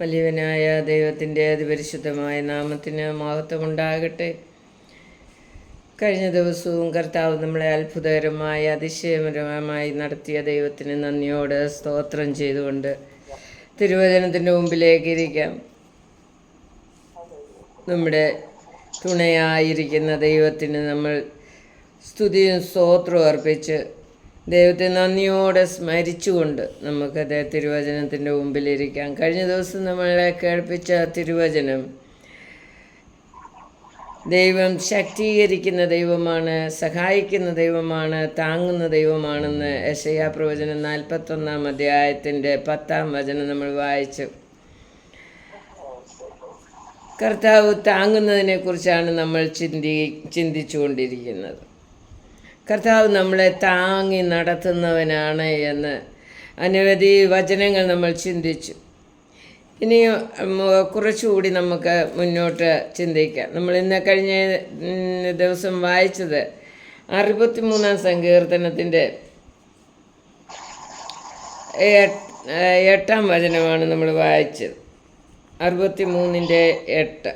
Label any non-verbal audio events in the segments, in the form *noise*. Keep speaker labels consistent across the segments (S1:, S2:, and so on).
S1: വലിയവനായ ദൈവത്തിന്റെ അതിപരിശുദ്ധമായ നാമത്തിന് മഹത്വമുണ്ടാകട്ടെ. കഴിഞ്ഞ ദിവസവും കർത്താവ് നമ്മളെ അത്ഭുതകരമായി അതിശയകരമായി നടത്തിയ ദൈവത്തിന് നന്ദിയോട് സ്തോത്രം ചെയ്തുകൊണ്ട് തിരുവചനത്തിന്റെ മുമ്പിലേക്ക് ഇരിക്കാം. നമ്മുടെ തുണയായിരിക്കുന്ന ദൈവത്തിന് നമ്മൾ സ്തുതിയും സ്തോത്രവും അർപ്പിച്ച് ദൈവത്തെ നന്ദിയോടെ സ്മരിച്ചുകൊണ്ട് നമുക്ക് നമുക്കത് തിരുവചനത്തിന്റെ മുമ്പിലിരിക്കാം. കഴിഞ്ഞ ദിവസം നമ്മളെ കേൾപ്പിച്ച തിരുവചനം ദൈവം ശക്തീകരിക്കുന്ന ദൈവമാണ് സഹായിക്കുന്ന ദൈവമാണ് താങ്ങുന്ന ദൈവമാണെന്ന് യശയാ പ്രവചനം നാൽപ്പത്തൊന്നാം അധ്യായത്തിന്റെ പത്താം വചനം നമ്മൾ വായിച്ചു. കർത്താവ് താങ്ങുന്നതിനെക്കുറിച്ചാണ് നമ്മൾ ചിന്തി ചിന്തിച്ചുകൊണ്ടിരിക്കുന്നത്. കർത്താവ് നമ്മളെ താങ്ങി നടത്തുന്നവനാണ് എന്ന് അനവധി വചനങ്ങൾ നമ്മൾ ചിന്തിച്ചു. ഇനി കുറച്ചുകൂടി നമുക്ക് മുന്നോട്ട് ചിന്തിക്കാം. നമ്മൾ ഇന്ന് കഴിഞ്ഞ ദിവസം വായിച്ചത് അറുപത്തിമൂന്നാം സങ്കീർത്തനത്തിന്റെ എട്ടാം വചനമാണ് നമ്മൾ വായിച്ചത്. അറുപത്തി മൂന്നിന്റെ എട്ട്.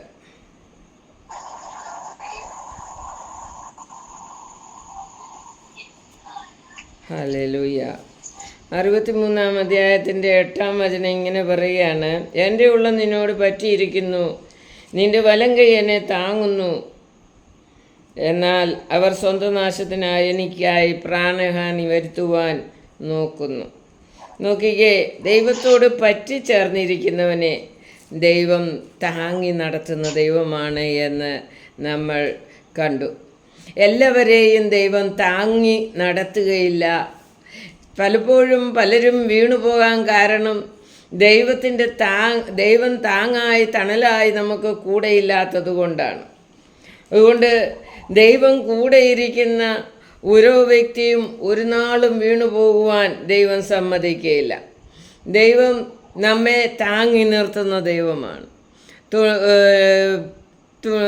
S1: ഹല്ലേലൂയ. അറുപത്തിമൂന്നാം അധ്യായത്തിന്റെ എട്ടാം വചനം ഇങ്ങനെ പറയുകയാണ് എന്റെ ഉള്ള നിന്നോട് പറ്റിയിരിക്കുന്നു. നിന്റെ വലം കൈ എന്നെ താങ്ങുന്നു. എന്നാൽ അവർ സ്വന്തം നാശത്തിനായി എനിക്കായി പ്രാണഹാനി വരുത്തുവാൻ നോക്കുന്നു. നോക്കിക്കേ ദൈവത്തോട് പറ്റിച്ചേർന്നിരിക്കുന്നവനെ ദൈവം താങ്ങി നടത്തുന്ന ദൈവമാണ് എന്ന് നമ്മൾ കണ്ടു. എല്ലാവരെയും ദൈവം താങ്ങി നടത്തുകയില്ല. പലപ്പോഴും പലരും വീണുപോകാൻ കാരണം ദൈവത്തിന്റെ താ ദൈവം താങ്ങായി തണലായി നമുക്ക് കൂടെയില്ലാത്തത് കൊണ്ടാണ്. അതുകൊണ്ട് ദൈവം കൂടെയിരിക്കുന്ന ഓരോ വ്യക്തിയും ഒരു നാളും വീണു പോകുവാൻ ദൈവം സമ്മതിക്കുകയില്ല ദൈവം നമ്മെ താങ്ങി നിർത്തുന്ന ദൈവമാണ്.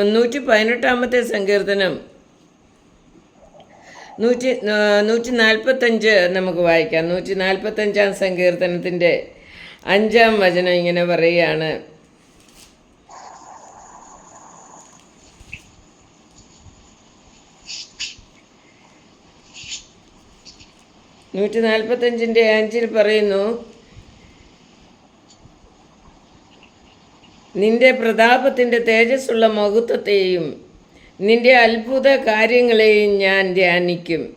S1: നൂറ്റി പതിനെട്ടാമത്തെ സങ്കീർത്തനം നൂറ്റി നൂറ്റി നാൽപ്പത്തഞ്ച് നമുക്ക് വായിക്കാം. നൂറ്റി നാൽപ്പത്തഞ്ചാം സങ്കീർത്തനത്തിന്റെ അഞ്ചാം വചനം ഇങ്ങനെ പറയുകയാണ്. നൂറ്റി നാൽപ്പത്തഞ്ചിന്റെ അഞ്ചിൽ പറയുന്നു നിന്റെ പ്രതാപത്തിന്റെ തേജസ്സുള്ള മഹത്വത്തെയും നിന്റെ അത്ഭുത കാര്യങ്ങളെയും ഞാൻ ധ്യാനിക്കും.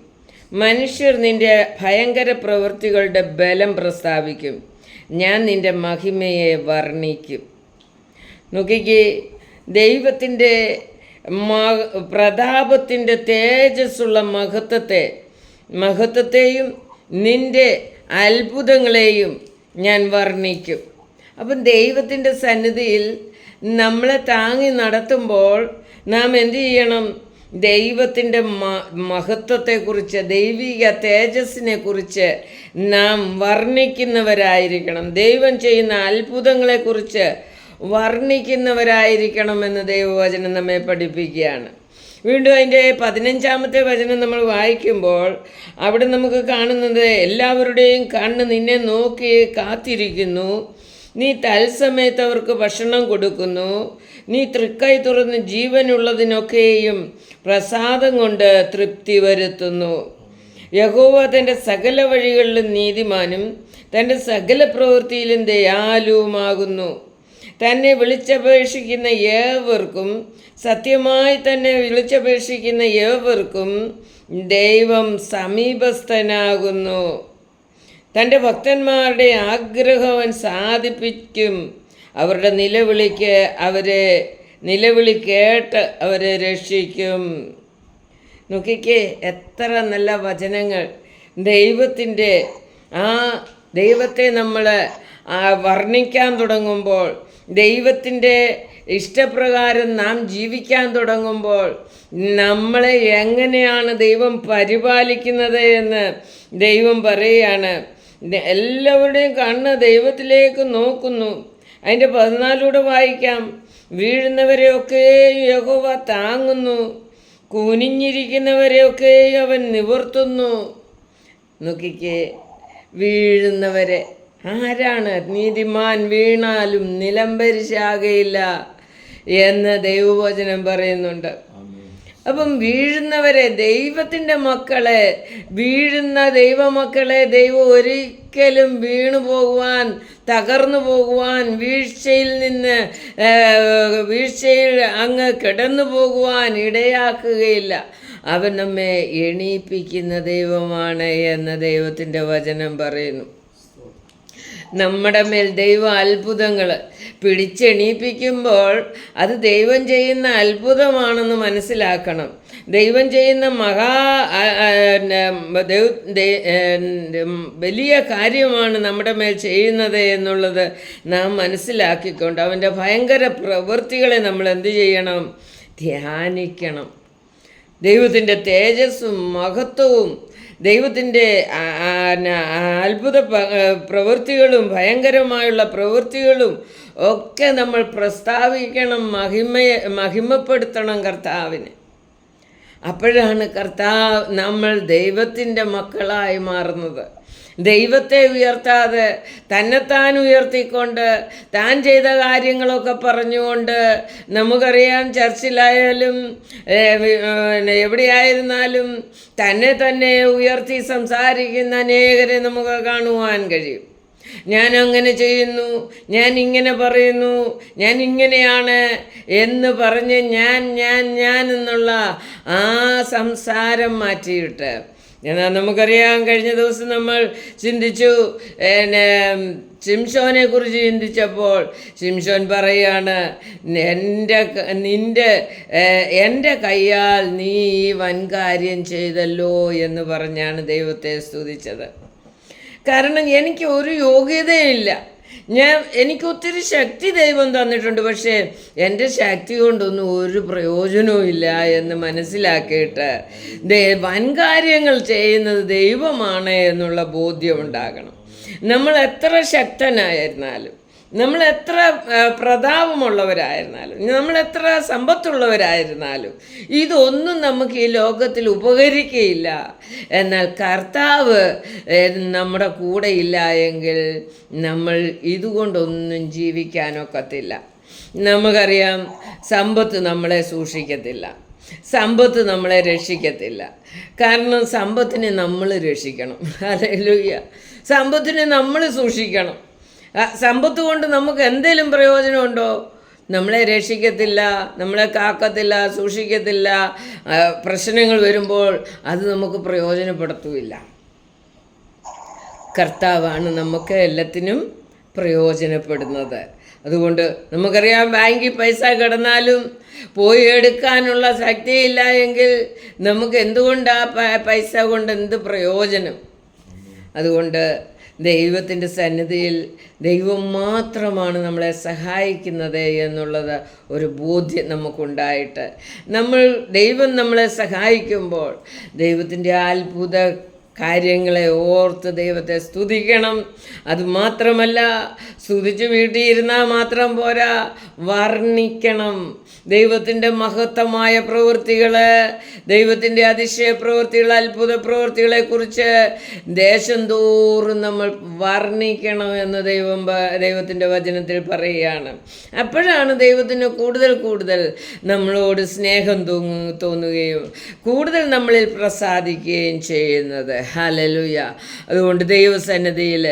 S1: മനുഷ്യർ നിന്റെ ഭയങ്കര പ്രവൃത്തികളുടെ ബലം പ്രസ്താവിക്കും. ഞാൻ നിന്റെ മഹിമയെ വർണിക്കും. നോക്കിക്കേ ദൈവത്തിന്റെ പ്രതാപത്തിന്റെ തേജസ്സുള്ള മഹത്വത്തെ മഹത്വത്തെയും നിന്റെ അത്ഭുതങ്ങളെയും ഞാൻ വർണിക്കും. അപ്പം ദൈവത്തിന്റെ സന്നിധിയിൽ നമ്മളെ താങ്ങി നടത്തുമ്പോൾ നാം എന്ത് ചെയ്യണം? ദൈവത്തിന്റെ മഹത്വത്തെക്കുറിച്ച് ദൈവിക തേജസ്സിനെ കുറിച്ച് നാം വർണിക്കുന്നവരായിരിക്കണം. ദൈവം ചെയ്യുന്ന അത്ഭുതങ്ങളെക്കുറിച്ച് വർണിക്കുന്നവരായിരിക്കണമെന്ന് ദൈവവചനം നമ്മെ പഠിപ്പിക്കുകയാണ്. വീണ്ടും അതിന്റെ പതിനഞ്ചാമത്തെ വചനം നമ്മൾ വായിക്കുമ്പോൾ അവിടെ നമുക്ക് കാണുന്നത് എല്ലാവരുടെയും കണ്ണ് നിന്നെ നോക്കി കാത്തിരിക്കുന്നു. നീ തത്സമയത്ത് അവർക്ക് ഭക്ഷണം കൊടുക്കുന്നു. നീ തൃക്കൈ തുറന്ന് ജീവനുള്ളതിനൊക്കെയും പ്രസാദം കൊണ്ട് തൃപ്തി വരുത്തുന്നു. യഹോവ തന്റെ സകല വഴികളിലും നീതിമാനും തന്റെ സകല പ്രവൃത്തിയിലും ദയാലുവുമാകുന്നു. തന്നെ വിളിച്ചപേക്ഷിക്കുന്ന ഏവർക്കും സത്യമായി തന്നെ വിളിച്ചപേക്ഷിക്കുന്ന ഏവർക്കും ദൈവം സമീപസ്ഥനാകുന്നു. തന്റെ ഭക്തന്മാരുടെ ആഗ്രഹം അവൻ സാധിപ്പിക്കും. അവരുടെ നിലവിളിക്ക് അവരെ നിലവിളി കേട്ട് അവരെ രക്ഷിക്കും. നോക്കിക്കേ എത്ര നല്ല വചനങ്ങൾ. ദൈവത്തിന്റെ ആ ദൈവത്തെ നമ്മൾ വർണിക്കാൻ തുടങ്ങുമ്പോൾ ദൈവത്തിന്റെ ഇഷ്ടപ്രകാരം നാം ജീവിക്കാൻ തുടങ്ങുമ്പോൾ നമ്മളെ എങ്ങനെയാണ് ദൈവം പരിപാലിക്കുന്നത് എന്ന് ദൈവം പറയുകയാണ്. എല്ലാവരുടെയും കണ്ണ് ദൈവത്തിലേക്ക് നോക്കുന്നു. അതിന്റെ പതിനാലൂടെ വായിക്കാം. വീഴുന്നവരെയൊക്കെയും യഹോവ താങ്ങുന്നു. കുനിഞ്ഞിരിക്കുന്നവരെയൊക്കെ അവൻ നിവർത്തുന്നു. നോക്കിക്കേ വീഴുന്നവരെ. ആരാണ് നീതിമാൻ? വീണാലും നിലംപരിശാകയില്ല എന്ന് ദൈവവചനം പറയുന്നുണ്ട്. അപ്പം വീഴുന്നവരെ ദൈവത്തിന്റെ മക്കളെ വീഴുന്ന ദൈവമക്കളെ ദൈവം ഒരിക്കലും വീണു പോകുവാൻ തകർന്നു പോകുവാൻ വീഴ്ചയിൽ നിന്ന് വീഴ്ചയിൽ അങ്ങ് കിടന്നു പോകുവാൻ ഇടയാക്കുകയില്ല. അവൻ നമ്മെ എണീപ്പിക്കുന്ന ദൈവമാണ് എന്ന് ദൈവത്തിന്റെ വചനം പറയുന്നു. നമ്മുടെ മേൽ ദൈവ അത്ഭുതങ്ങൾ പിടിച്ചെണീപ്പിക്കുമ്പോൾ അത് ദൈവം ചെയ്യുന്ന അത്ഭുതമാണെന്ന് മനസ്സിലാക്കണം. ദൈവം ചെയ്യുന്ന മഹാ ദൈവ- വലിയ കാര്യമാണ് നമ്മുടെ മേൽ ചെയ്യുന്നത് എന്നുള്ളത് നാം മനസ്സിലാക്കിക്കൊണ്ട് അവന്റെ ഭയങ്കര പ്രവൃത്തികളെ നമ്മൾ എന്ത് ചെയ്യണം? ധ്യാനിക്കണം. ദൈവത്തിന്റെ തേജസ്സും മഹത്വവും ദൈവത്തിന്റെ അത്ഭുത പ്രവൃത്തികളും ഭയങ്കരമായുള്ള പ്രവൃത്തികളും ഒക്കെ നമ്മൾ പ്രസ്താവിക്കണം മഹിമയെ മഹിമപ്പെടുത്തണം കർത്താവിന്. അപ്പോഴാണ് കർത്താവ് നമ്മൾ ദൈവത്തിന്റെ മക്കളായി മാറുന്നത്. ദൈവത്തെ ഉയർത്താതെ തന്നെത്താൻ ഉയർത്തിക്കൊണ്ട് താൻ ചെയ്ത കാര്യങ്ങളൊക്കെ പറഞ്ഞുകൊണ്ട് നമുക്കറിയാം ചർച്ചിലായാലും എവിടെയായിരുന്നാലും തന്നെ തന്നെ ഉയർത്തി സംസാരിക്കുന്ന അനേകരെ നമുക്ക് കാണുവാൻ കഴിയും. ഞാൻ അങ്ങനെ ചെയ്യുന്നു ഞാൻ ഇങ്ങനെ പറയുന്നു ഞാൻ ഇങ്ങനെയാണ് എന്ന് പറഞ്ഞ് ഞാൻ ഞാൻ ഞാൻ എന്നുള്ള ആ സംസാരം മാറ്റിയിട്ട്. എന്നാൽ നമുക്കറിയാം കഴിഞ്ഞ ദിവസം നമ്മൾ ചിന്തിച്ചു പിന്നെ ശിംഷോനെ കുറിച്ച് ചിന്തിച്ചപ്പോൾ ശിംഷോൻ പറയാണ് എന്റെ നിന്റെ എന്റെ കയ്യാൽ നീ ഈ വൻകാര്യം ചെയ്തല്ലോ എന്ന് പറഞ്ഞാണ് ദൈവത്തെ സ്തുതിച്ചത്. കാരണം എനിക്ക് ഒരു യോഗ്യതയില്ല. ഞാൻ എനിക്ക് ഒത്തിരി ശക്തി ദൈവം തന്നിട്ടുണ്ട്. പക്ഷേ എന്റെ ശക്തി കൊണ്ടൊന്നും ഒരു പ്രയോജനവും ഇല്ല എന്ന് മനസ്സിലാക്കിയിട്ട് ദേ വൻകാര്യങ്ങൾ ചെയ്യുന്നത് ദൈവമാണ് എന്നുള്ള ബോധ്യം ഉണ്ടാകണം. നമ്മൾ എത്ര ശക്തനായിരുന്നാലും നമ്മൾ എത്ര പ്രതാപമുള്ളവരായിരുന്നാലും നമ്മൾ എത്ര സമ്പത്തുള്ളവരായിരുന്നാലും ഇതൊന്നും നമുക്ക് ഈ ലോകത്തിൽ ഉപകരിക്കുകയില്ല. എന്നാൽ കർത്താവ് നമ്മുടെ കൂടെ ഇല്ല എങ്കിൽ നമ്മൾ ഇതുകൊണ്ടൊന്നും ജീവിക്കാനൊക്കത്തില്ല. നമുക്കറിയാം സമ്പത്ത് നമ്മളെ സൂക്ഷിക്കത്തില്ല. സമ്പത്ത് നമ്മളെ രക്ഷിക്കത്തില്ല. കാരണം സമ്പത്തിനെ നമ്മൾ രക്ഷിക്കണം. *laughs* അല്ലേലൂയ്യ സമ്പത്തിനെ നമ്മൾ സൂക്ഷിക്കണം. സമ്പത്ത് കൊണ്ട് നമുക്ക് എന്തെങ്കിലും പ്രയോജനമുണ്ടോ? നമ്മളെ രക്ഷിക്കത്തില്ല നമ്മളെ കാക്കത്തില്ല സൂക്ഷിക്കത്തില്ല പ്രശ്നങ്ങൾ വരുമ്പോൾ അത് നമുക്ക് പ്രയോജനപ്പെടുത്തൂല്ല. കർത്താവാണ് നമുക്ക് എല്ലാത്തിനും പ്രയോജനപ്പെടുന്നത്. അതുകൊണ്ട് നമുക്കറിയാം ബാങ്കിൽ പൈസ കിടന്നാലും പോയി എടുക്കാനുള്ള ശക്തിയില്ല എങ്കിൽ നമുക്ക് എന്തുകൊണ്ടാണ് പൈസ കൊണ്ട് എന്ത് പ്രയോജനം? അതുകൊണ്ട് ദൈവത്തിന്റെ സന്നിധിയിൽ ദൈവം മാത്രമാണ് നമ്മളെ സഹായിക്കുന്നത് എന്നുള്ളത് ഒരു ബോധ്യം നമുക്കുണ്ടായിട്ട്. നമ്മൾ ദൈവം നമ്മളെ സഹായിക്കുമ്പോൾ ദൈവത്തിന്റെ അത്ഭുത കാര്യങ്ങളെ ഓർത്ത് ദൈവത്തെ സ്തുതിക്കണം. അതുമാത്രമല്ല സ്തുതിച്ച് വീട്ടിയിരുന്നാൽ മാത്രം പോരാ. വർണിക്കണം ദൈവത്തിന്റെ മഹത്തമായ പ്രവൃത്തികൾ ദൈവത്തിന്റെ അതിശയ പ്രവൃത്തികൾ അത്ഭുത പ്രവൃത്തികളെക്കുറിച്ച് ദേശം തോറും നമ്മൾ വർണിക്കണം എന്ന് ദൈവം ദൈവത്തിന്റെ വചനത്തിൽ പറയുകയാണ്. അപ്പോഴാണ് ദൈവത്തിന് കൂടുതൽ കൂടുതൽ നമ്മളോട് സ്നേഹം തോന്നു തോന്നുകയും കൂടുതൽ നമ്മളിൽ പ്രസാദിക്കുകയും ചെയ്യുന്നത്. ഹലലുയ അതുകൊണ്ട് ദൈവസന്നിധിയിൽ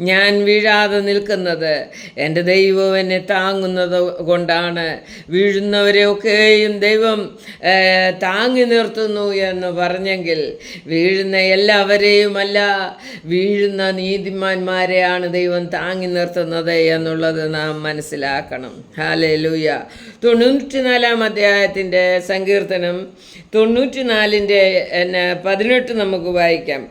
S1: ഞാൻ വീഴാതെ നിൽക്കുന്നത് എന്റെ ദൈവം എന്നെ താങ്ങുന്നത് കൊണ്ടാണ്. വീഴുന്നവരെയൊക്കെയും ദൈവം താങ്ങി നിർത്തുന്നു എന്ന് പറഞ്ഞെങ്കിൽ വീഴുന്ന എല്ലാവരെയുമല്ല വീഴുന്ന നീതിമാന്മാരെയാണ് ദൈവം താങ്ങി നിർത്തുന്നത് എന്നുള്ളത് നാം മനസ്സിലാക്കണം. ഹാലലൂയ തൊണ്ണൂറ്റിനാലാം അധ്യായത്തിന്റെ സങ്കീർത്തനം തൊണ്ണൂറ്റിനാലിന്റെ എന്നെ പതിനെട്ട് നമുക്ക് വായിക്കാം.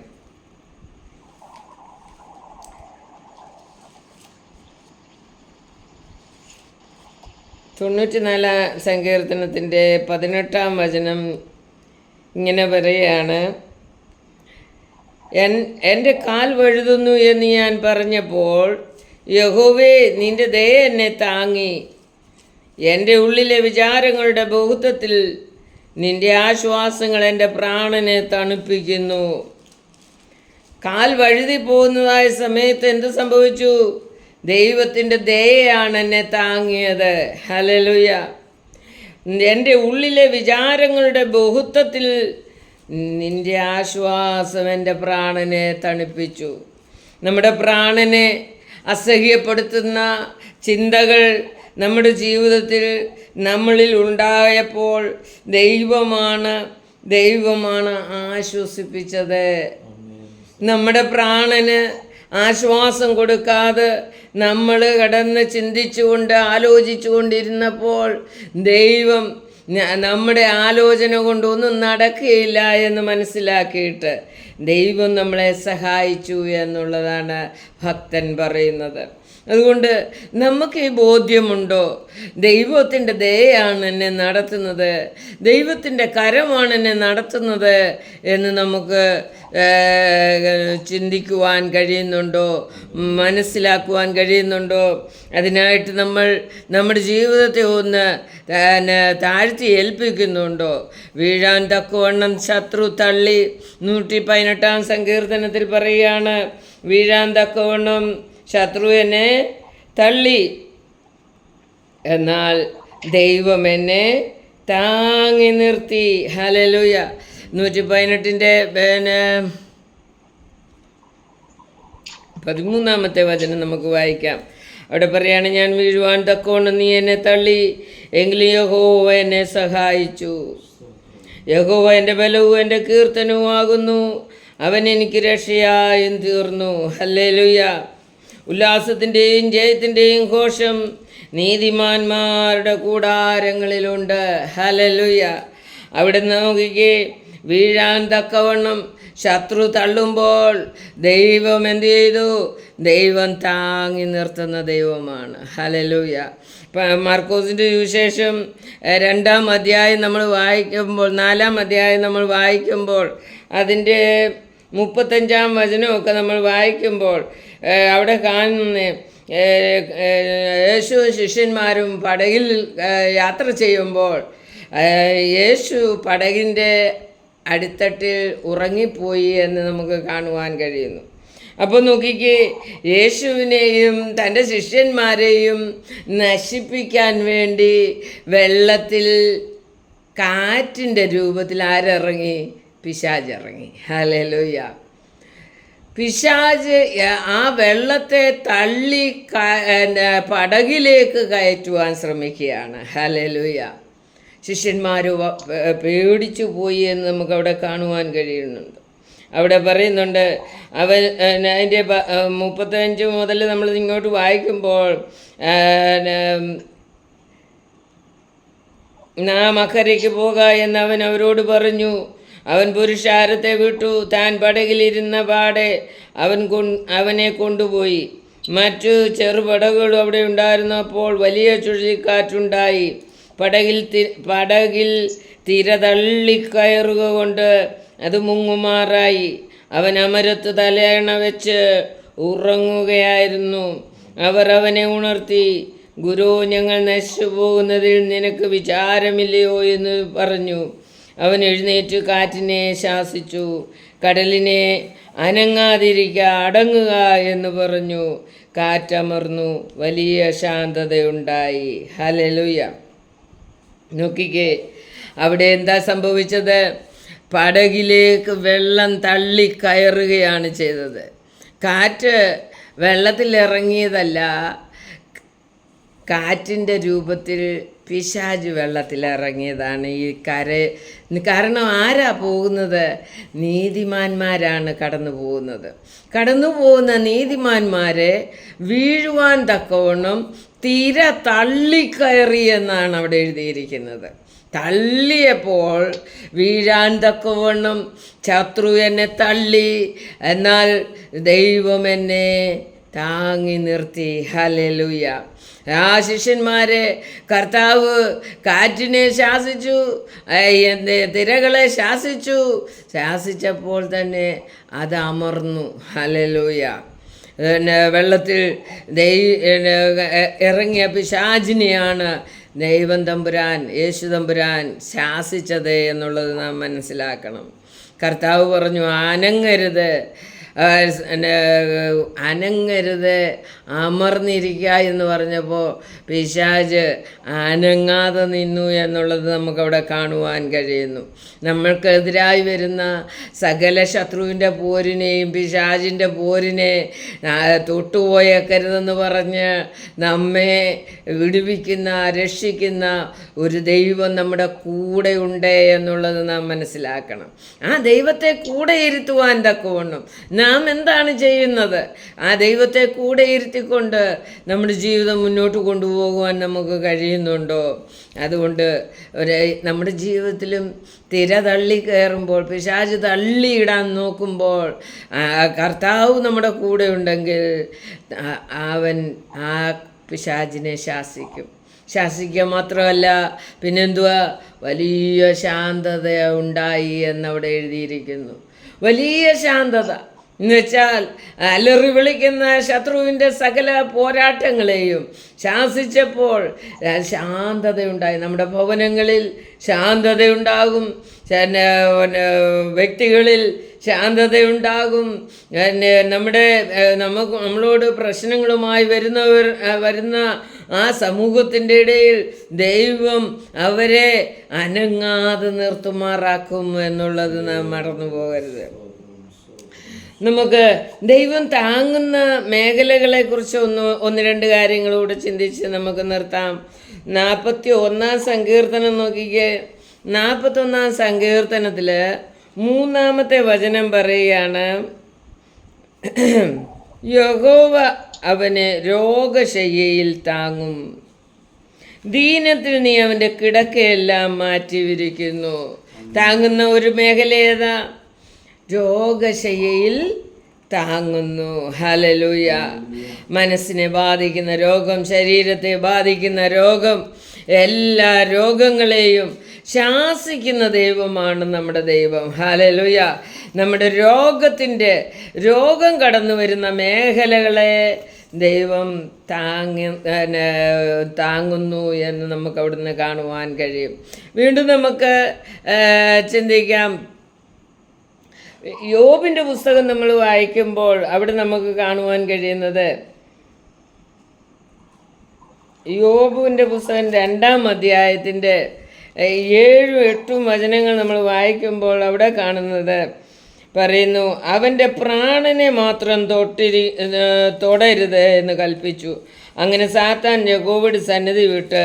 S1: തൊണ്ണൂറ്റിനാലാം സങ്കീർത്തനത്തിന്റെ പതിനെട്ടാം വചനം ഇങ്ങനെ പറയുകയാണ്. എൻ എന്റെ കാൽ വഴുതുന്നു എന്ന് ഞാൻ പറഞ്ഞപ്പോൾ യഹോവേ നിന്റെ ദയ എന്നെ താങ്ങി. എന്റെ ഉള്ളിലെ വിചാരങ്ങളുടെ ബഹുത്വത്തിൽ നിന്റെ ആശ്വാസങ്ങൾ എന്റെ പ്രാണനെ തണുപ്പിക്കുന്നു. കാൽ വഴുതി പോകുന്നതായ സമയത്ത് എന്ത് സംഭവിച്ചു? ദൈവത്തിന്റെ ദയയാണ് എന്നെ താങ്ങിയത്. ഹലലുയ എന്റെ ഉള്ളിലെ വിചാരങ്ങളുടെ ബഹുത്വത്തിൽ നിന്റെ ആശ്വാസം എന്റെ പ്രാണനെ തണുപ്പിച്ചു. നമ്മുടെ പ്രാണനെ അസഹ്യപ്പെടുത്തുന്ന ചിന്തകൾ നമ്മുടെ ജീവിതത്തിൽ നമ്മളിൽ ഉണ്ടായപ്പോൾ ദൈവമാണ് ദൈവമാണ് ആശ്വസിപ്പിച്ചത്. നമ്മുടെ പ്രാണന് ആശ്വാസം കൊടുക്കാതെ നമ്മൾ കടന്ന് ചിന്തിച്ചുകൊണ്ട് ആലോചിച്ചുകൊണ്ടിരുന്നപ്പോൾ ദൈവം നമ്മുടെ ആലോചന കൊണ്ടൊന്നും നടക്കുകയില്ല എന്ന് മനസ്സിലാക്കിയിട്ട് ദൈവം നമ്മളെ സഹായിച്ചു എന്നുള്ളതാണ് ഭക്തൻ പറയുന്നത്. അതുകൊണ്ട് നമുക്ക് ഈ ബോധ്യമുണ്ടോ? ദൈവത്തിന്റെ ദയാണ് എന്നെ നടത്തുന്നത്. ദൈവത്തിന്റെ കരമാണ് എന്നെ നടത്തുന്നത് എന്ന് നമുക്ക് ചിന്തിക്കുവാൻ കഴിയുന്നുണ്ടോ? മനസ്സിലാക്കുവാൻ കഴിയുന്നുണ്ടോ? അതിനായിട്ട് നമ്മൾ നമ്മുടെ ജീവിതത്തെ ഒന്ന് താഴ്ത്തി ഏൽപ്പിക്കുന്നുണ്ടോ? വീഴാൻ തക്കവണ്ണം ശത്രു തള്ളി നൂറ്റി പതിനെട്ടാം സങ്കീർത്തനത്തിൽ പറയുകയാണ് വീഴാൻ തക്കവണ്ണം ശത്രു എന്നെ തള്ളി. എന്നാൽ ദൈവം എന്നെ താങ്ങി നിർത്തി. ഹലലുയ നൂറ്റി പതിനെട്ടിന്റെ പിന്നെ പതിമൂന്നാമത്തെ വചനം നമുക്ക് വായിക്കാം. അവിടെ പറയാണ് ഞാൻ വീഴുവാൻ തക്കോണം നീ എന്നെ തള്ളി എങ്കിലും യഹോവ എന്നെ സഹായിച്ചു. യഹോവ എന്റെ ബലവും എന്റെ കീർത്തനവും ആകുന്നു അവൻ എനിക്ക് രക്ഷയായും തീർന്നു. ഹല്ലേലൂയ. ഉല്ലാസത്തിന്റെയും ജയത്തിന്റെയും ഘോഷം നീതിമാന്മാരുടെ കൂടാരങ്ങളിലുണ്ട്. ഹലലുയ അവിടെ നോക്കിക്കേ വീഴാൻ തക്കവണ്ണം ശത്രു തള്ളുമ്പോൾ ദൈവം എന്ത് ചെയ്തു? ദൈവം താങ്ങി നിർത്തുന്ന ദൈവമാണ്. ഹലലൂയ മർക്കോസിന്റെ വിശേഷം രണ്ടാം അധ്യായം നമ്മൾ വായിക്കുമ്പോൾ നാലാം അധ്യായം നമ്മൾ വായിക്കുമ്പോൾ അതിന്റെ മുപ്പത്തഞ്ചാം വചനമൊക്കെ നമ്മൾ വായിക്കുമ്പോൾ അവിടെ കാണുന്ന യേശു ശിഷ്യന്മാരും പടകിൽ യാത്ര ചെയ്യുമ്പോൾ യേശു പടകിന്റെ അടിത്തട്ടിൽ ഉറങ്ങിപ്പോയി എന്ന് നമുക്ക് കാണുവാൻ കഴിയുന്നു. അപ്പോൾ നോക്കിക്ക് യേശുവിനെയും തന്റെ ശിഷ്യന്മാരെയും നശിപ്പിക്കാൻ വേണ്ടി വെള്ളത്തിൽ കാറ്റിന്റെ രൂപത്തിൽ ആരിറങ്ങി? പിശാജ് ഇറങ്ങി ഹലലുയ പിശാജ് ആ വെള്ളത്തെ തള്ളി പടകിലേക്ക് കയറ്റുവാൻ ശ്രമിക്കുകയാണ്. ഹലലുയ ശിഷ്യന്മാർ പേടിച്ചു പോയി എന്ന് നമുക്കവിടെ കാണുവാൻ കഴിയുന്നുണ്ട്. അവിടെ പറയുന്നുണ്ട് അവൻ അതിന്റെ മുപ്പത്തഞ്ച് മുതൽ നമ്മൾ ഇങ്ങോട്ട് വായിക്കുമ്പോൾ നാം അക്കരയ്ക്ക് പോക എന്ന് അവൻ അവരോട് പറഞ്ഞു. അവൻ പുരുഷാരത്തെ വിട്ടു. താൻ പടകിലിരുന്ന പാടെ അവൻ കൊ അവനെ കൊണ്ടുപോയി. മറ്റു ചെറുപടകുകളും അവിടെ ഉണ്ടായിരുന്നപ്പോൾ വലിയ ചുഴലിക്കാറ്റുണ്ടായി. പടകിൽ തി പടകിൽ തിര തള്ളിക്കയറുക കൊണ്ട് അത് മുങ്ങുമാറായി. അവൻ അമരത്ത് തലയണ വെച്ച് ഉറങ്ങുകയായിരുന്നു. അവർ അവനെ ഉണർത്തി ഗുരു ഞങ്ങൾ നശിച്ചു പോകുന്നതിൽ നിനക്ക് വിചാരമില്ലയോ? എന്ന് പറഞ്ഞു. അവൻ എഴുന്നേറ്റ് കാറ്റിനെ ശാസിച്ചു. കടലിനെ അനങ്ങാതിരിക്കുക അടങ്ങുക എന്ന് പറഞ്ഞു. കാറ്റമർന്നു. വലിയ ശാന്തതയുണ്ടായി. ഹലലുയ നോക്കിക്കേ അവിടെ എന്താ സംഭവിച്ചത്? പടകിലേക്ക് വെള്ളം തള്ളി കയറുകയാണ് ചെയ്തത്. കാറ്റ് വെള്ളത്തിലിറങ്ങിയതല്ല കാറ്റിന്റെ രൂപത്തിൽ പിശാജ് വെള്ളത്തിലിറങ്ങിയതാണ്. ഈ കര കാരണം ആരാ പോകുന്നത്? നീതിമാന്മാരാണ് കടന്നു പോകുന്നത്. കടന്നു പോകുന്ന നീതിമാന്മാരെ വീഴുവാൻ തക്കവണ്ണം തീര തള്ളിക്കയറി എന്നാണ് അവിടെ എഴുതിയിരിക്കുന്നത്. തള്ളിയപ്പോൾ വീഴാൻ തക്കവണ്ണം ശത്രു എന്നെ തള്ളി. എന്നാൽ ദൈവം എന്നെ താങ്ങി നിർത്തി. ഹലലുയ ആ ശിഷ്യന്മാരെ കർത്താവ് കാറ്റിനെ ശാസിച്ചു തിരകളെ ശാസിച്ചു. ശാസിച്ചപ്പോൾ തന്നെ അത് അമർന്നു. ഹലലൂയ പിന്നെ വെള്ളത്തിൽ ദൈ ഇറങ്ങിയ പിശാചിനെയാണ് ദൈവം തമ്പുരാൻ യേശു തമ്പുരാൻ ശാസിച്ചത് എന്നുള്ളത് നാം മനസ്സിലാക്കണം. കർത്താവ് പറഞ്ഞു അനങ്ങരുത് ആ, സ്- പിന്നെ, അനങ്ങരുത് അമർന്നിരിക്കുക എന്ന് പറഞ്ഞപ്പോൾ പിശാജ് അനങ്ങാതെ നിന്നു എന്നുള്ളത് നമുക്കവിടെ കാണുവാൻ കഴിയുന്നു. നമ്മൾക്കെതിരായി വരുന്ന സകല ശത്രുവിന്റെ പോരിനെയും പിശാജിന്റെ പോരിനെ തൊട്ടുപോയേക്കരുതെന്ന് പറഞ്ഞ് നമ്മെ വിടുവിക്കുന്ന രക്ഷിക്കുന്ന ഒരു ദൈവം നമ്മുടെ കൂടെ ഉണ്ട് എന്നുള്ളത് നാം മനസ്സിലാക്കണം. ആ ദൈവത്തെ കൂടെ ഇരുത്തുവാൻ തക്കവണ്ണം നാം എന്താണ് ചെയ്യുന്നത്? ആ ദൈവത്തെ കൂടെ ഇരുത്തിക്കൊണ്ട് നമ്മുടെ ജീവിതം മുന്നോട്ട് കൊണ്ടുപോകുവാൻ നമുക്ക് കഴിയുന്നുണ്ടോ? അതുകൊണ്ട് ഒരു നമ്മുടെ ജീവിതത്തിലും തിര തള്ളി കയറുമ്പോൾ പിശാജ് തള്ളിയിടാൻ നോക്കുമ്പോൾ കർത്താവ് നമ്മുടെ കൂടെ ഉണ്ടെങ്കിൽ അവൻ ആ പിശാജിനെ ശാസിക്കും. ശാസിക്കുക മാത്രമല്ല പിന്നെന്തുവാ? വലിയ ശാന്തത ഉണ്ടായി എന്നവിടെ എഴുതിയിരിക്കുന്നു. വലിയ ശാന്തത. എന്നുവെച്ചാൽ അലറി വിളിക്കുന്ന ശത്രുവിന്റെ സകല പോരാട്ടങ്ങളെയും ശാസിച്ചപ്പോൾ ശാന്തതയുണ്ടായി. നമ്മുടെ ഭവനങ്ങളിൽ ശാന്തതയുണ്ടാകും. പിന്നെ, വ്യക്തികളിൽ ശാന്തതയുണ്ടാകും. പിന്നെ നമ്മുടെ നമുക്ക് നമ്മളോട് പ്രശ്നങ്ങളുമായി വരുന്നവർ വരുന്ന ആ സമൂഹത്തിന്റെ ഇടയിൽ ദൈവം അവരെ അനങ്ങാതെ നിർത്തുമാറാക്കും എന്നുള്ളത് നാം മറന്നു പോകരുത് നമുക്ക് ദൈവം താങ്ങുന്ന മേഖലകളെക്കുറിച്ച് ഒന്ന് ഒന്ന് രണ്ട് കാര്യങ്ങളൂടെ ചിന്തിച്ച് നമുക്ക് നിർത്താം. നാൽപ്പത്തി ഒന്നാം സങ്കീർത്തനം നോക്കിക്കേ. നാൽപ്പത്തൊന്നാം സങ്കീർത്തനത്തിൽ മൂന്നാമത്തെ വചനം പറയുകയാണ്. യഹോവ അവന് രോഗശയ്യയിൽ താങ്ങും. ദീനത്തിൽ നീ അവന്റെ കിടക്കയെല്ലാം മാറ്റി വിരിക്കുന്നു താങ്ങുന്ന ഒരു മേഖല ഏതാ? രോഗശയ്യയിൽ താങ്ങുന്നു. ഹലലൂയ മനസ്സിനെ ബാധിക്കുന്ന രോഗം ശരീരത്തെ ബാധിക്കുന്ന രോഗം എല്ലാ രോഗങ്ങളെയും ശാസിക്കുന്ന ദൈവമാണ് നമ്മുടെ ദൈവം. ഹലലുയ നമ്മുടെ രോഗത്തിന്റെ രോഗം കടന്നു വരുന്ന മേഖലകളെ ദൈവം താങ്ങി താങ്ങുന്നു എന്ന് നമുക്ക് അവിടുന്ന് കാണുവാൻ കഴിയും. വീണ്ടും നമുക്ക് ചിന്തിക്കാം. യോബിന്റെ പുസ്തകം നമ്മൾ വായിക്കുമ്പോൾ അവിടെ നമുക്ക് കാണുവാൻ കഴിയുന്നത് യോബുവിന്റെ പുസ്തകം രണ്ടാം അധ്യായത്തിന്റെ ഏഴും എട്ടും വചനങ്ങൾ നമ്മൾ വായിക്കുമ്പോൾ അവിടെ കാണുന്നത് പറയുന്നു അവന്റെ പ്രാണനെ മാത്രം തൊട്ടിരി തൊടരുത് എന്ന് കൽപ്പിച്ചു. അങ്ങനെ സാത്താൻ യഗോവയുടെ സന്നിധി വിട്ട്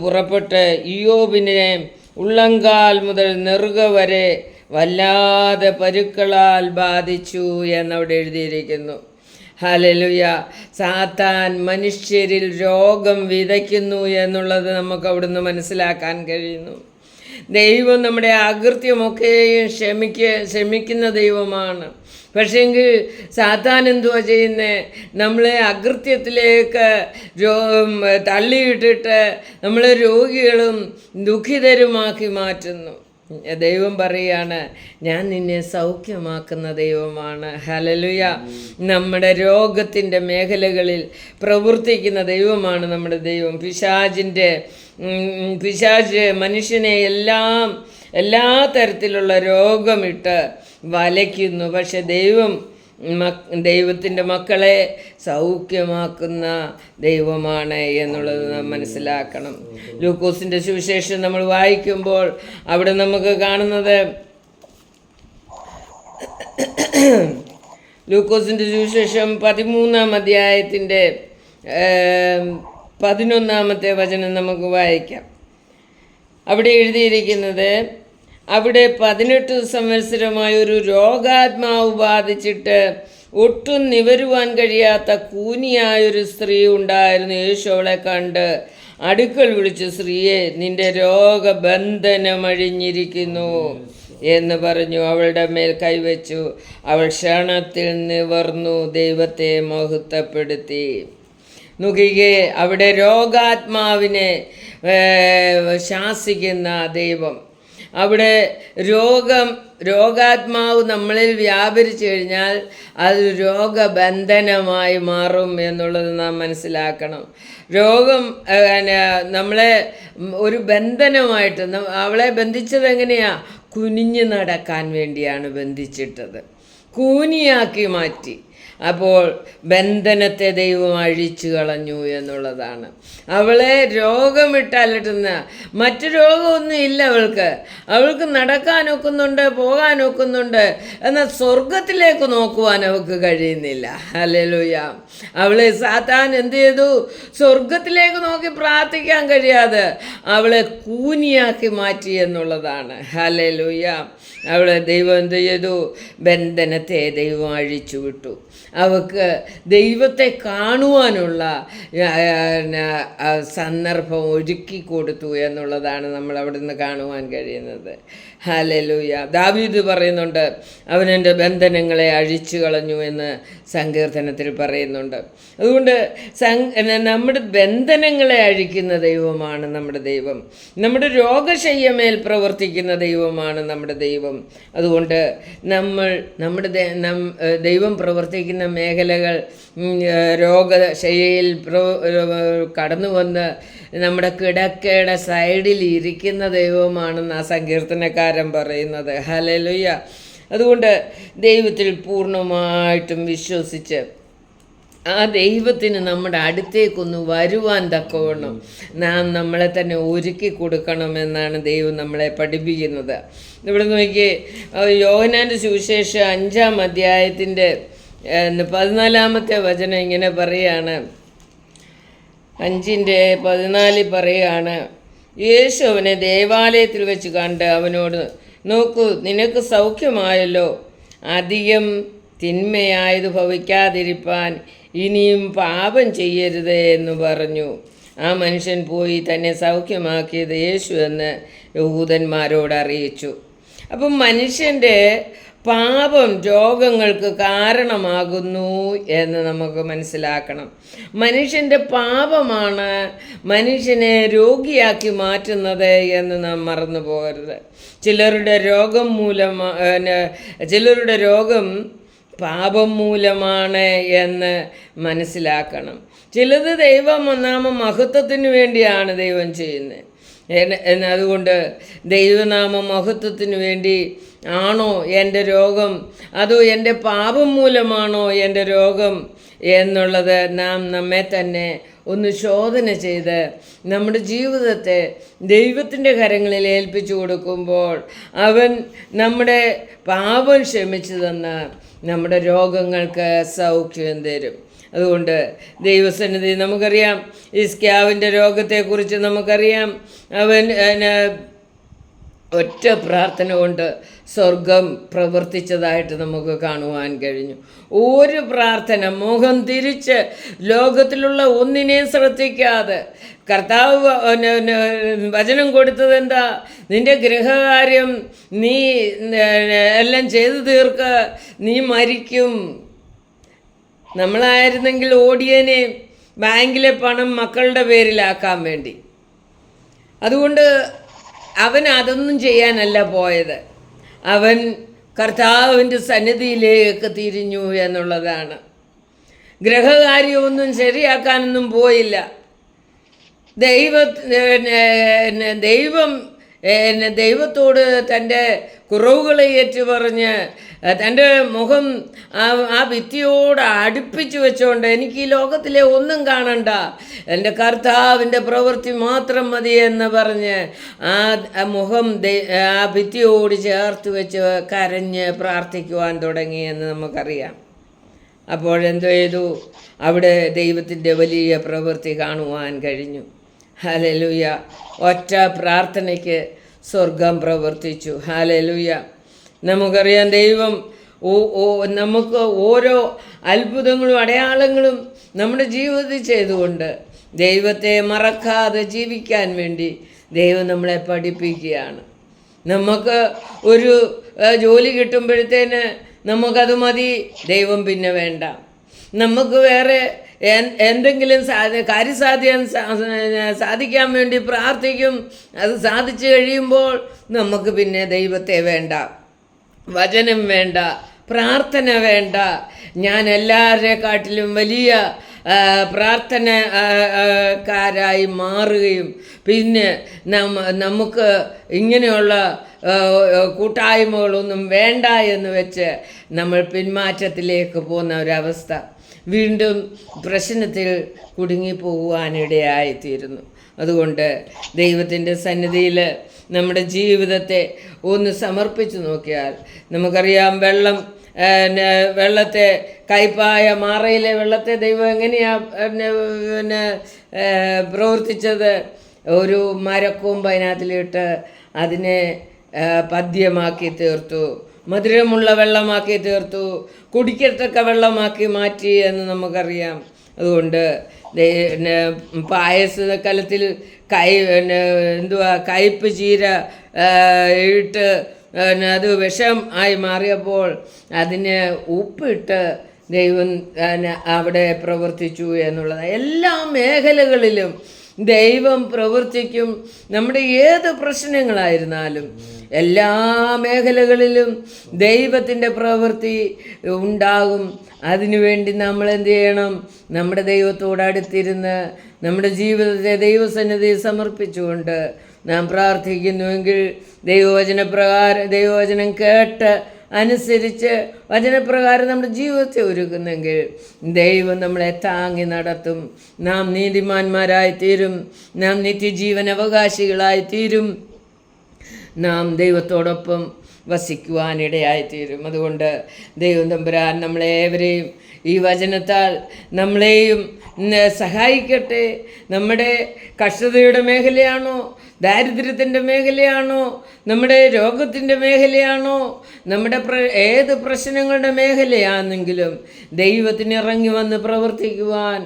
S1: പുറപ്പെട്ട് യോബിനെ ഉള്ളങ്കാൽ മുതൽ നെറുക വരെ വല്ലാതെ പരുക്കളാൽ ബാധിച്ചു എന്നവിടെ എഴുതിയിരിക്കുന്നു. ഹലലുയ സാത്താൻ മനുഷ്യരിൽ രോഗം വിതയ്ക്കുന്നു എന്നുള്ളത് നമുക്ക് അവിടുന്ന് മനസ്സിലാക്കാൻ കഴിയുന്നു. ദൈവം നമ്മുടെ അകൃത്യമൊക്കെയും ക്ഷമിക്ക ക്ഷമിക്കുന്ന ദൈവമാണ്. പക്ഷേങ്കിൽ സാത്താൻ എന്തുവാ ചെയ്യുന്നത് നമ്മളെ അകൃത്യത്തിലേക്ക് രോ തള്ളിയിട്ടിട്ട് നമ്മളെ രോഗികളും ദുഃഖിതരുമാക്കി മാറ്റുന്നു. ദൈവം പറയാണ് ഞാൻ നിന്നെ സൗഖ്യമാക്കുന്ന ദൈവമാണ്. ഹലലുയ നമ്മുടെ രോഗത്തിന്റെ മേഖലകളിൽ പ്രവർത്തിക്കുന്ന ദൈവമാണ് നമ്മുടെ ദൈവം. പിശാജിന്റെ പിശാജ് മനുഷ്യനെ എല്ലാം എല്ലാ തരത്തിലുള്ള രോഗമിട്ട് വലയ്ക്കുന്നു. പക്ഷെ ദൈവം ദൈവത്തിന്റെ മക്കളെ സൗഖ്യമാക്കുന്ന ദൈവമാണ് എന്നുള്ളത് നാം മനസ്സിലാക്കണം. ലൂക്കോസിന്റെ സുവിശേഷം നമ്മൾ വായിക്കുമ്പോൾ അവിടെ നമുക്ക് കാണുന്നത് ലൂക്കോസിന്റെ സുവിശേഷം പതിമൂന്നാം അധ്യായത്തിന്റെ പതിനൊന്നാമത്തെ വചനം നമുക്ക് വായിക്കാം. അവിടെ എഴുതിയിരിക്കുന്നത് അവിടെ പതിനെട്ട് സംവത്സരമായി ഒരു രോഗാത്മാവ് ബാധിച്ചിട്ട് ഒട്ടും നിവരുവാൻ കഴിയാത്ത കൂനിയായൊരു സ്ത്രീ ഉണ്ടായിരുന്നു. യേശു അവളെ കണ്ട് അടുക്കൽ വിളിച്ച് സ്ത്രീയെ നിന്റെ രോഗബന്ധനമഴിഞ്ഞിരിക്കുന്നു എന്ന് പറഞ്ഞു. അവളുടെ മേൽ കൈവച്ചു. അവൾ ക്ഷണത്തിൽ നിവർന്നു ദൈവത്തെ മഹത്വപ്പെടുത്തി. നുകികെ അവിടെ രോഗാത്മാവിനെ ശാസിക്കുന്ന ദൈവം അവിടെ രോഗം രോഗാത്മാവ് നമ്മളിൽ വ്യാപരിച്ചു കഴിഞ്ഞാൽ അത് രോഗബന്ധനമായി മാറും എന്നുള്ളത് നാം മനസ്സിലാക്കണം. രോഗം നമ്മളെ ഒരു ബന്ധനമായിട്ട് അവളെ ബന്ധിച്ചത് എങ്ങനെയാണ് കുനിഞ്ഞു നടക്കാൻ വേണ്ടിയാണ് ബന്ധിച്ചിട്ടത്. കൂനിയാക്കി മാറ്റി. അപ്പോൾ ബന്ധനത്തെ ദൈവം അഴിച്ചു കളഞ്ഞു എന്നുള്ളതാണ്. അവളെ രോഗമിട്ടലട്ടുന്ന മറ്റു രോഗമൊന്നും ഇല്ല അവൾക്ക്. അവൾക്ക് പോകാൻ ഒക്കുന്നുണ്ട് എന്നാൽ സ്വർഗത്തിലേക്ക് നോക്കുവാൻ അവൾക്ക് കഴിയുന്നില്ല. അല്ലെലുയ്യ അവളെ സാത്താൻ എന്ത് ചെയ്തു? സ്വർഗത്തിലേക്ക് നോക്കി പ്രാർത്ഥിക്കാൻ കഴിയാതെ അവളെ കൂനിയാക്കി മാറ്റി എന്നുള്ളതാണ്. ഹലലുയ്യ അവളെ ദൈവം എന്ത് ചെയ്തു? ബന്ധനത്തെ ദൈവം അഴിച്ചു വിട്ടു. അവൾക്ക് ദൈവത്തെ കാണുവാനുള്ള സന്ദർഭം ഒരുക്കി കൊടുത്തു എന്നുള്ളതാണ് നമ്മൾ അവിടെ നിന്ന് കാണുവാൻ കഴിയുന്നത്. ഹാലലൂയ. ദാവീദ് പറയുന്നുണ്ട് അവൻ എന്റെ ബന്ധനങ്ങളെ അഴിച്ചു കളഞ്ഞു എന്ന് സങ്കീർത്തനത്തിൽ പറയുന്നുണ്ട്. അതുകൊണ്ട് നമ്മുടെ ബന്ധനങ്ങളെ അഴിക്കുന്ന ദൈവമാണ് നമ്മുടെ ദൈവം. നമ്മുടെ രോഗശയ്യമേൽ പ്രവർത്തിക്കുന്ന ദൈവമാണ് നമ്മുടെ ദൈവം. അതുകൊണ്ട് നമ്മൾ നമ്മുടെ ദൈവം പ്രവർത്തിക്കുന്ന മേഖലകൾ രോഗശയ്യയിൽ കടന്നു വന്ന് നമ്മുടെ കിടക്കയുടെ സൈഡിൽ ഇരിക്കുന്ന ദൈവമാണെന്ന് ആ സങ്കീർത്തനക്കാരൻ പറയുന്നത്. ഹലലുയ്യ അതുകൊണ്ട് ദൈവത്തിൽ പൂർണമായിട്ടും വിശ്വസിച്ച് ആ ദൈവത്തിന് നമ്മുടെ അടുത്തേക്കൊന്ന് വരുവാൻ തക്കവണ്ണം നാം നമ്മളെ തന്നെ ഒരുക്കി കൊടുക്കണമെന്നാണ് ദൈവം നമ്മളെ പഠിപ്പിക്കുന്നത്. ഇവിടെ നോക്കി യോഹനാന്റെ സുവിശേഷം അഞ്ചാം അധ്യായത്തിന്റെ പതിനാലാമത്തെ വചനം ഇങ്ങനെ പറയാണ് അഞ്ചിന്റെ പതിനാലിൽ പറയാണ് യേശു അവനെ ദേവാലയത്തിൽ വെച്ച് കണ്ട് അവനോട് നോക്കൂ നിനക്ക് സൗഖ്യമായല്ലോ. അധികം തിന്മയായത് ഭവിക്കാതിരിപ്പാൻ ഇനിയും പാപം ചെയ്യരുത് എന്ന് പറഞ്ഞു. ആ മനുഷ്യൻ പോയി തന്നെ സൗഖ്യമാക്കിയത് യേശു എന്ന് യഹൂദന്മാരോട് അറിയിച്ചു. അപ്പം മനുഷ്യന്റെ പാപം രോഗങ്ങൾക്ക് കാരണമാകുന്നു എന്ന് നമുക്ക് മനസ്സിലാക്കണം. മനുഷ്യന്റെ പാപമാണ് മനുഷ്യനെ രോഗിയാക്കി മാറ്റുന്നത് എന്ന് നാം മറന്നു പോകരുത്. ചിലരുടെ രോഗം മൂലം ചിലരുടെ രോഗം പാപം മൂലമാണ് എന്ന് മനസ്സിലാക്കണം. ചിലത് ദൈവം ഒന്നാമ മഹത്വത്തിന് വേണ്ടിയാണ് ദൈവം ചെയ്യുന്നത്. അതുകൊണ്ട് ദൈവനാമ മഹത്വത്തിന് വേണ്ടി ആണോ എന്റെ രോഗം? അതോ എന്റെ പാപം മൂലമാണോ എന്റെ രോഗം? എന്നുള്ളത് നാം നമ്മെ തന്നെ ഒന്ന് ശോധന ചെയ്ത് നമ്മുടെ ജീവിതത്തെ ദൈവത്തിന്റെ കരങ്ങളിൽ ഏൽപ്പിച്ചു കൊടുക്കുമ്പോൾ അവൻ നമ്മുടെ പാപം ക്ഷമിച്ചു തന്ന് നമ്മുടെ രോഗങ്ങൾക്ക് സൗഖ്യം തരും. അതുകൊണ്ട് ദൈവസന്നിധി നമുക്കറിയാം ഈ സ്കാവിന്റെ രോഗത്തെക്കുറിച്ച് നമുക്കറിയാം. അവൻ ഒറ്റ പ്രാർത്ഥന കൊണ്ട് സ്വർഗം പ്രവർത്തിച്ചതായിട്ട് നമുക്ക് കാണുവാൻ കഴിഞ്ഞു. ഒരു പ്രാർത്ഥന മുഖം തിരിച്ച് ലോകത്തിലുള്ള ഒന്നിനെയും ശ്രദ്ധിക്കാതെ. കർത്താവ് വചനം കൊടുത്തത് എന്താ? നിന്റെ ഗൃഹകാര്യം നീ എല്ലാം ചെയ്തു തീർക്ക നീ മരിക്കും. നമ്മളായിരുന്നെങ്കിൽ ഓടിയനെ ബാങ്കിലെ പണം മക്കളുടെ പേരിലാക്കാൻ വേണ്ടി. അതുകൊണ്ട് അവൻ അതൊന്നും ചെയ്യാനല്ല പോയത്. അവൻ കർത്താവിന്റെ സന്നിധിയിലേക്ക് തിരിഞ്ഞു എന്നുള്ളതാണ്. ഗ്രഹകാര്യമൊന്നും ശരിയാക്കാനൊന്നും പോയില്ല. ദൈവ ദൈവം ദൈവത്തോട് തന്റെ കുറവുകളെ ഏറ്റു പറഞ്ഞ് ഏ, തന്റെ മുഖം ആ ഭിത്തിയോട് അടുപ്പിച്ച് വെച്ചുകൊണ്ട് എനിക്ക് ഈ ലോകത്തിലെ ഒന്നും കാണണ്ട. എന്റെ കർത്താവിന്റെ പ്രവൃത്തി മാത്രം മതി എന്ന് പറഞ്ഞ് ആ മുഖം ആ ഭിത്തിയോട് ചേർത്ത് വെച്ച് കരഞ്ഞ് പ്രാർത്ഥിക്കുവാൻ തുടങ്ങി എന്ന് നമുക്കറിയാം. അപ്പോഴെന്തോ ചെയ്തു? അവിടെ ദൈവത്തിന്റെ വലിയ പ്രവൃത്തി കാണുവാൻ കഴിഞ്ഞു. ഹാലലൂയ ഒറ്റ പ്രാർത്ഥനയ്ക്ക് സ്വർഗം പ്രവർത്തിച്ചു. ഹാലലുയ നമുക്കറിയാം ദൈവം ഓ ഓ നമുക്ക് ഓരോ അത്ഭുതങ്ങളും അടയാളങ്ങളും നമ്മുടെ ജീവിതത്തിൽ ചെയ്തുകൊണ്ട് ദൈവത്തെ മറക്കാതെ ജീവിക്കാൻ വേണ്ടി ദൈവം നമ്മളെ പഠിപ്പിക്കുകയാണ്. നമുക്ക് ഒരു ജോലി കിട്ടുമ്പോഴത്തേന് നമുക്കത് മതി ദൈവം പിന്നെ വേണ്ട. നമുക്ക് വേറെ എന്തെങ്കിലും സാധ കാര്യസാധ്യം സാധിക്കാൻ വേണ്ടി പ്രാർത്ഥിക്കും അത് സാധിച്ചു കഴിയുമ്പോൾ നമുക്ക് പിന്നെ ദൈവത്തെ വേണ്ട. വചനം വേണ്ട പ്രാർത്ഥന വേണ്ട. ഞാൻ എല്ലാവരെക്കാട്ടിലും വലിയ പ്രാർത്ഥന കാരായി മാറുകയും പിന്നെ നമുക്ക് ഇങ്ങനെയുള്ള കൂട്ടായ്മകളൊന്നും വേണ്ട എന്ന് വെച്ച് നമ്മൾ പിന്മാറ്റത്തിലേക്ക് പോകുന്ന ഒരവസ്ഥ വീണ്ടും പ്രശ്നത്തിൽ കുടുങ്ങിപ്പോകുവാനിടയായിത്തീരുന്നു. അതുകൊണ്ട് ദൈവത്തിന്റെ സന്നിധിയിൽ നമ്മുടെ ജീവിതത്തെ ഒന്ന് സമർപ്പിച്ചു നോക്കിയാൽ നമുക്കറിയാം വെള്ളം വെള്ളത്തെ കൈപ്പായ മാറയിലെ വെള്ളത്തെ ദൈവം എങ്ങനെയാണ് പിന്നെ പ്രവർത്തിച്ചത്? ഒരു മരക്കൊമ്പ് അതിനകത്തിലിട്ട് അതിനെ പദ്യമാക്കി തീർത്തു മധുരമുള്ള വെള്ളമാക്കി തീർത്തു കുടിക്കത്തക്ക വെള്ളമാക്കി മാറ്റി എന്ന് നമുക്കറിയാം. അതുകൊണ്ട് പിന്നെ പായസ കലത്തിൽ കൈ പിന്നെ എന്തുവാ കയ്പ് ചീര ഇട്ട് പിന്നെ അത് വിഷം ആയി മാറിയപ്പോൾ അതിന് ഉപ്പിട്ട് ദൈവം അവിടെ പ്രവർത്തിച്ചു എന്നുള്ളത്. എല്ലാ മേഖലകളിലും ദൈവം പ്രവർത്തിക്കും നമ്മുടെ ഏത് പ്രശ്നങ്ങളായിരുന്നാലും എല്ലാ മേഖലകളിലും ദൈവത്തിന്റെ പ്രവൃത്തി ഉണ്ടാകും. അതിനുവേണ്ടി നമ്മൾ എന്ത് ചെയ്യണം? നമ്മുടെ ദൈവത്തോട് അടുത്തിരുന്ന് നമ്മുടെ ജീവിതത്തെ ദൈവസന്നിധി സമർപ്പിച്ചുകൊണ്ട് നാം പ്രാർത്ഥിക്കുന്നുവെങ്കിൽ ദൈവവചന പ്രകാരം ദൈവവചനം കേട്ട് അനുസരിച്ച് വചനപ്രകാരം നമ്മുടെ ജീവിതത്തെ ഒരുക്കുന്നെങ്കിൽ ദൈവം നമ്മളെ താങ്ങി നടത്തും. നാം നീതിമാന്മാരായി തീരും നാം നിത്യജീവൻ അവകാശികളായി തീരും നാം ദൈവത്തോടൊപ്പം വസിക്കുവാനിടയായിത്തീരും. അതുകൊണ്ട് ദൈവം തമ്പുരാൻ നമ്മളേവരെയും ഈ വചനത്താൽ നമ്മളെയും സഹായിക്കട്ടെ. നമ്മുടെ കഷ്ടതയുടെ മേഖലയാണോ? ദാരിദ്ര്യത്തിന്റെ മേഖലയാണോ? നമ്മുടെ രോഗത്തിന്റെ മേഖലയാണോ? നമ്മുടെ പ്ര ഏത് പ്രശ്നങ്ങളുടെ മേഖലയാണെങ്കിലും ദൈവത്തിന് ഇറങ്ങി വന്ന് പ്രവർത്തിക്കുവാൻ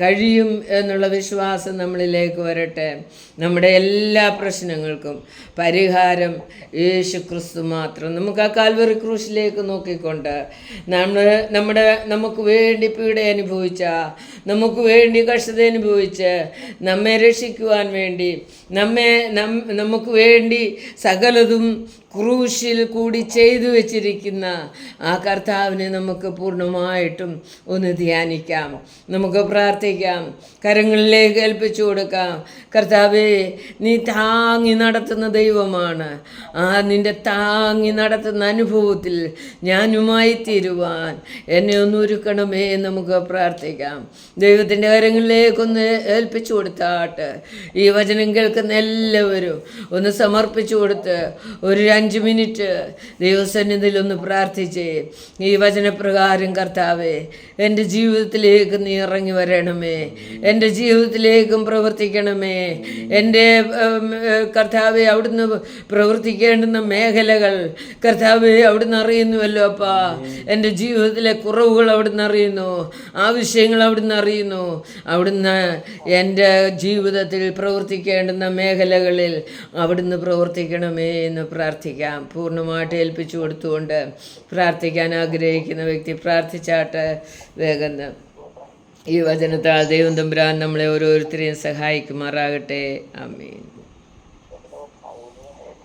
S1: കഴിയും എന്നുള്ള വിശ്വാസം നമ്മളിലേക്ക് വരട്ടെ. നമ്മുടെ എല്ലാ പ്രശ്നങ്ങൾക്കും പരിഹാരം യേശു ക്രിസ്തു മാത്രം. നമുക്ക് ആ കാൽവറി ക്രൂശിലേക്ക് നോക്കിക്കൊണ്ട് നമ്മൾ നമ്മുടെ നമുക്ക് വേണ്ടി പീഡ അനുഭവിച്ച നമുക്ക് വേണ്ടി കഷ്ടത അനുഭവിച്ച് നമ്മെ രക്ഷിക്കുവാൻ വേണ്ടി നമ്മെ നമുക്ക് വേണ്ടി സകലതും ക്രൂശിൽ കൂടി ചെയ്തു വച്ചിരിക്കുന്ന ആ കർത്താവിനെ നമുക്ക് പൂർണമായിട്ടും ഒന്ന് ധ്യാനിക്കാം. നമുക്ക് പ്രാർത്ഥിക്കാം. കരങ്ങളിലേക്ക് ഏൽപ്പിച്ചു കൊടുക്കാം. കർത്താവെ നീ താങ്ങി നടത്തുന്ന ദൈവമാണ്. ആ നിന്റെ താങ്ങി നടത്തുന്ന അനുഭവത്തിൽ ഞാനുമായി തീരുവാൻ എന്നെ ഒന്ന് ഒരുക്കണമേ നമുക്ക് പ്രാർത്ഥിക്കാം. ദൈവത്തിന്റെ കരങ്ങളിലേക്കൊന്ന് ഏൽപ്പിച്ചു കൊടുത്താട്ട് ഈ വചനം കേൾക്കുന്ന എല്ലാവരും ഒന്ന് സമർപ്പിച്ചു കൊടുത്ത് ഒരു അഞ്ച് മിനിറ്റ് ദൈവസന്നിധിയിൽ ഒന്ന് പ്രാർത്ഥിച്ച്. ഈ വചനപ്രകാരം കർത്താവേ എന്റെ ജീവിതത്തിലേക്ക് നീ ഇറങ്ങി വരണമേ. എന്റെ ജീവിതത്തിലേക്കും പ്രവർത്തിക്കണമേ. എന്റെ കർത്താവെ അവിടുന്ന് പ്രവർത്തിക്കേണ്ടുന്ന മേഖലകൾ കർത്താവെ അവിടുന്ന് അറിയുന്നുവല്ലോ അപ്പാ. എന്റെ ജീവിതത്തിലെ കുറവുകൾ അവിടുന്ന് അറിയുന്നു. ആവശ്യങ്ങൾ അവിടുന്ന് അറിയുന്നു. അവിടുന്ന് എന്റെ ജീവിതത്തിൽ പ്രവർത്തിക്കേണ്ടുന്ന മേഖലകളിൽ അവിടുന്ന് പ്രവർത്തിക്കണമേ എന്ന് പ്രാർത്ഥിക്കാം. പൂർണമായിട്ട് ഏൽപ്പിച്ചു കൊടുത്തുകൊണ്ട് പ്രാർത്ഥിക്കാൻ ആഗ്രഹിക്കുന്ന വ്യക്തി പ്രാർത്ഥിച്ചാട്ട്. വേഗം ഈ വചനത്താൽ ദൈവം തമ്പുരാൻ നമ്മളെ ഓരോരുത്തരെയും സഹായിക്കുമാറാകട്ടെ. ആമീൻ.